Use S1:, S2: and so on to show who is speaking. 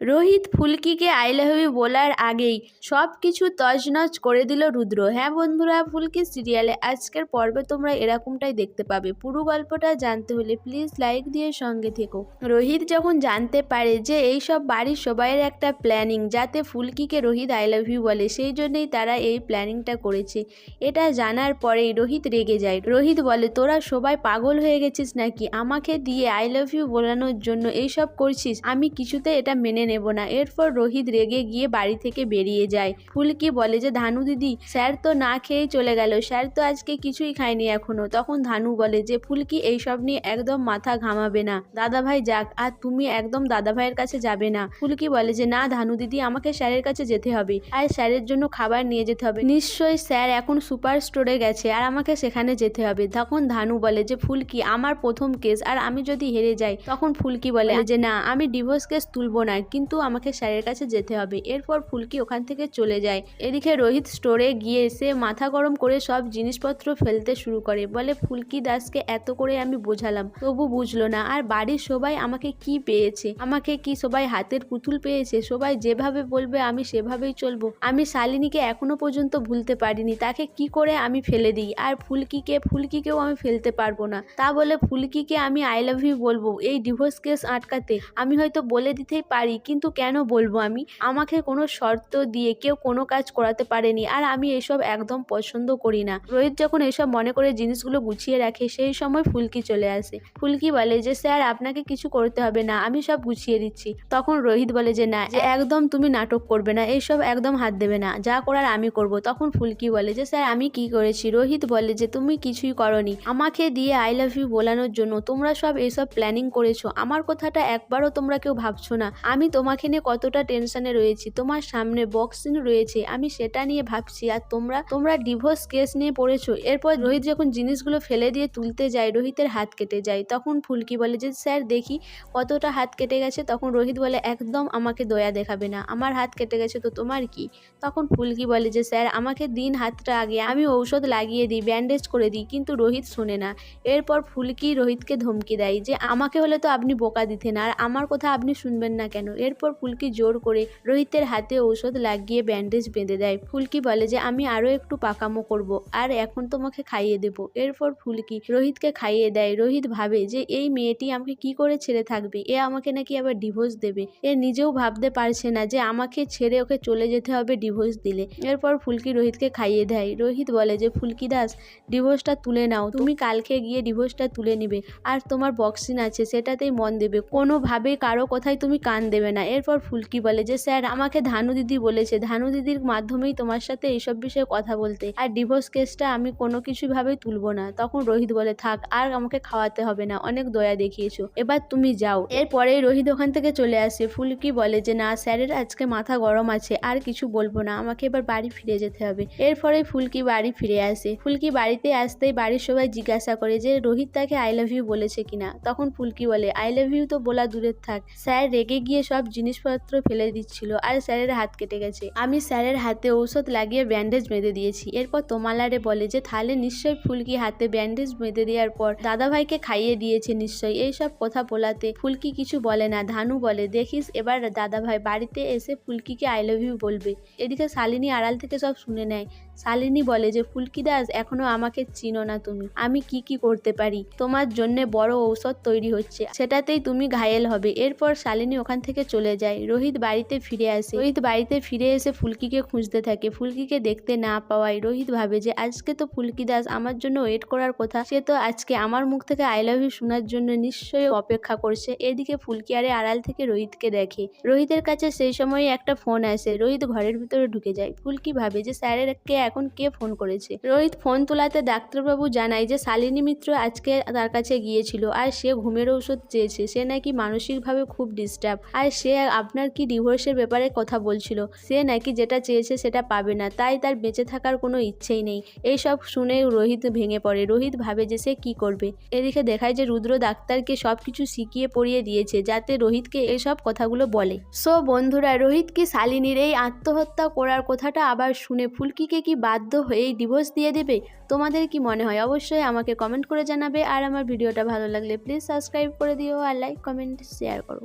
S1: রোহিত ফুলকিকে I love you বলার আগেই সব কিছু তছনছ করে দিল রুদ্র। হ্যাঁ বন্ধুরা, ফুলকি সিরিয়ালে আজকের পর্বে তোমরা এরকমটাই দেখতে পাবে। পুরো গল্পটা জানতে হলে প্লিজ লাইক দিয়ে সঙ্গে থেকো। রোহিত যখন জানতে পারে যে এই সব বাড়ির সবাইয়ের একটা প্ল্যানিং যাতে ফুলকিকে রোহিত আই লাভ বলে, সেই জন্যই তারা এই প্ল্যানিংটা করেছে। এটা জানার পরেই রোহিত রেগে যায়। রোহিত বলে, তোরা সবাই পাগল হয়ে গেছিস নাকি? আমাকে দিয়ে আই লাভ ইউ বলানোর জন্য এইসব করছিস? আমি কিছুতে এটা মেনে নেব না। এরপর রোহিত রেগে গিয়ে বাড়ি থেকে বেরিয়ে যায়। ফুলকি বলে যে, ধানু দিদি, স্যার তো না খেয়েই চলে গেল। স্যার তো আজকে কিছুই খায়নি এখনও। তখন ধানু বলে যে ফুলকি এইসব নিয়ে একদম মাথা ঘামাবে না। দাদা ভাই যাক, আর তুমি একদম দাদা ভাইয়ের কাছে যাবে না। ফুলকি বলে যে, না ধানু দিদি, আমাকে স্যারের কাছে যেতে হবে। আর স্যারের জন্য খাবার নিয়ে যেতে হবে। নিশ্চয়ই স্যার এখন সুপার স্টোরে গেছে, আর আমাকে সেখানে যেতে হবে। তখন ধানু বলে যে ফুলকি আমার প্রথম কেস, আর আমি যদি হেরে যাই? তখন ফুলকি বলে যে, না, আমি ডিভোর্স কেস তুলবো না। কিন্তু আমাকে স্যারের কাছে যেতে হবে। এরপর ফুলকি ওখান থেকে চলে যায়। এদিকে রোহিত স্টোরে গিয়ে সে মাথা গরম করে সব জিনিসপত্র ফেলতে শুরু করে। বলে, ফুলকি দাসকে এত করে আমি বোঝালাম। তবু বুঝলো না, আর বাড়ির সবাই আমাকে কি পেয়েছে? আমাকে কি সবাই হাতের পুতুল পেয়েছে? সবাই যেভাবে বলবে আমি সেভাবেই চলবো। আমি শালিনীকে এখনও পর্যন্ত ভুলতে পারিনি। তাকে কি করে আমি ফেলে দিই? আর ফুলকিকে, ফুলকিকেও আমি ফেলতে পারব না। তা বলে ফুলকিকে আমি আই লাভ ইউ বলব। এই ডিভোর্স কেস আটকাতে। আমি হয়তো বলে দিতেই পারি কিন্তু কেন বলব আমি? আমাকে কোনো শর্ত দিয়ে কেউ কোনো কাজ করাতে পারেনি আর আমি এসব একদম পছন্দ করি না। রোহিত যখন এসব মনে করে জিনিসগুলো গুছিয়ে রাখে সেই সময় ফুলকি চলে আসে। ফুলকি বলে যে স্যার আপনাকে কিছু করতে হবে না আমি সব গুছিয়ে দিচ্ছি। তখন রোহিত বলে যে না যে একদম তুমি নাটক করবে না এইসব একদম হাত দেবে না যা করার আমি করব। তখন ফুলকি বলে যে স্যার আমি কি করেছি? রোহিত বলে যে তুমি কিছুই করনি আমাকে দিয়ে আই লাভ ইউ বলানোর জন্য তোমরা সব এসব প্ল্যানিং করেছ। আমার কথাটা একবারও তোমরা কেউ ভাবছ না। আমি তোমাকে নিয়ে কতটা টেনশনে রয়েছি, তোমার সামনে বক্সিং রয়েছে, আমি সেটা নিয়ে ভাবছি, আর তোমরা তোমরা ডিভোর্স কেস নিয়ে পড়েছো, এরপর রোহিত যখন জিনিসগুলো ফেলে দিয়ে তুলতে যায়, রোহিতের হাত কেটে যায়, তখন ফুলকি বলে যে, স্যার, দেখি কতটা হাত কেটে গেছে। তখন রোহিত বলে, একদম আমাকে দয়া দেখাবে না, আমার হাত কেটে গেছে তো তোমার কি? তখন ফুলকি বলে যে, স্যার, আমাকে দিন হাতটা আগে, আমি ঔষধ লাগিয়ে দিই ব্যান্ডেজ করে দিই, কিন্তু রোহিত শোনে না। এরপর ফুলকি রোহিতকে ধমকি দেয় যে, আমাকে হলে তো আপনি বোকা দিতেন, আর আমার কথা আপনি শুনবেন না কেন? এরপর ফুলকি জোর করে রোহিতের হাতে ঔষধ লাগিয়ে ব্যান্ডেজ বেঁধে দেয়। ফুলকি বলে যে, আমি আরও একটু পাকামো করব, আর এখন তোমাকে খাইয়ে দেবো। এরপর ফুলকি রোহিতকে খাইয়ে দেয়। রোহিত ভাবে যে, এই মেয়েটি আমাকে কি করে ছেড়ে থাকবে? এ আমাকে নাকি আবার ডিভোর্স দেবে। এ নিজেও ভাবতে পারছে না যে, আমাকে ছেড়ে ওকে চলে যেতে হবে ডিভোর্স দিলে। এরপর ফুলকি রোহিতকে খাইয়ে দেয়। রোহিত বলে যে, ফুলকি দাস, ডিভোর্সটা তুলে নাও। তুমি কালকে গিয়ে ডিভোর্সটা তুলে নিবে, আর তোমার বক্সিং আছে, সেটাতেই মন দেবে। কোনোভাবেই কারও কথাই তুমি কান দেবে না। এরপর ফুলকি বলে যে, স্যার, আমাকে ধানু দিদি বলেছে। ধানু দিদির মাধ্যমেই তোমার সাথে এইসব বিষয়ে কথা বলতে। আর ডিভোর্স কেসটা আমি কোনো কিছুভাবেই তুলবো না। তখন রোহিত বলে, থাক, আর আমাকে খাওয়াতে হবে না। অনেক দয়া দেখিয়েছো। এবার তুমি যাও। এরপরেই রোহিত ওখান থেকে চলে আসে। ফুলকি বলে যে, না, স্যারের আজকে মাথা গরম আছে। আর কিছু বলব না। আমাকে এবার বাড়ি ফিরে যেতে হবে। এরপরে ফুলকি বাড়ি ফিরে আসে। ফুলকি বাড়িতে আসতেই বাড়ির সবাই জিজ্ঞাসা করে যে, রোহিত তাকে আই লাভ ইউ বলেছে কিনা? তখন ফুলকি বলে আই লাভ ইউ তো বলা দূরের থাক। স্যার, রেগে গিয়ে সব জিনিসপত্র ফেলে দিচ্ছিল আর স্যারের হাত কেটে গেছে। আমি স্যারের হাতে ঔষধ লাগিয়ে ব্যান্ডেজ বেঁধে দিয়েছি। এরপর তোমালারে বলে যে, তাহলে নিশ্চয়ই ফুলকি হাতে ব্যান্ডেজ বেঁধে দেওয়ার পর দাদাভাইকে খাইয়ে দিয়েছে নিশ্চয়ই। এইসব কথা বলাতে ফুলকি কিছু বলে না। ধানু বলে, দেখিস, এবার দাদাভাই বাড়িতে এসে ফুলকিকে আই লাভ ইউ বলবে। এদিকে শালিনী আড়াল থেকে সব শুনে নেয়। শালিনী বলে যে ফুলকি দাস এখনও আমাকে চিনো না তুমি। আমি কি কি করতে পারি? তোমার জন্যে বড় ঔষধ তৈরি হচ্ছে। সেটাতেই তুমি ঘায়েল হবে। এরপর শালিনী ওখান থেকে চলে যায়। রোহিত বাড়িতে ফিরে আসে। রোহিত বাড়িতে ফিরে এসে ফুলকিকে খুঁজতে থাকে। ফুলকিকে দেখতে না পাওয়ায় রোহিত ভাবে যে, আজকে তো ফুলকি দাস আমার জন্য ওয়েট করার কথা। সে তো আজকে আমার মুখ থেকে আই লাভ ইউ শোনার জন্য নিশ্চয়ই অপেক্ষা করছে। এদিকে ফুলকি আরে আড়াল থেকে রোহিতকে দেখে। রোহিতের কাছে সেই সময় একটা ফোন আসে। রোহিত ঘরের ভিতরে ঢুকে যায়। ফুলকি ভাবে যে, স্যারের কে এখন কে ফোন করেছে? রোহিত ফোন তোলাতে ডাক্তারবাবু জানায় যে, শালিনী মিত্র আজকে তার কাছে গিয়েছিল আর সে ঘুমের ঔষধ চেয়েছে। সে নাকি মানসিকভাবে খুব ডিস্টার্ব আর সে আপনার কি ডিভোর্সের ব্যাপারে কথা বলছিল? সে নাকি যেটা চেয়েছে সেটা পাবে না। তাই তার বেঁচে থাকার কোনো ইচ্ছেই নেই। এইসব শুনে রোহিত ভেঙে পড়ে। রোহিত ভাবে যে সে কি করবে? এদিকে দেখায় যে, রুদ্র ডাক্তারকে সব কিছু শিখিয়ে পড়িয়ে দিয়েছে যাতে রোহিতকে এসব কথাগুলো বলে। সো বন্ধুরা, রোহিত কি শালিনীর এই আত্মহত্যা করার কথাটা আবার শুনে ফুলকিকে কি বাধ্য হয়েই ডিভোর্স দিয়ে দেবে? তোমাদের কি মনে হয়? অবশ্যই আমাকে কমেন্ট করে জানাবে। আর আমার ভিডিওটা ভালো লাগলে প্লিজ সাবস্ক্রাইব করে দিও আর লাইক কমেন্ট শেয়ার করো।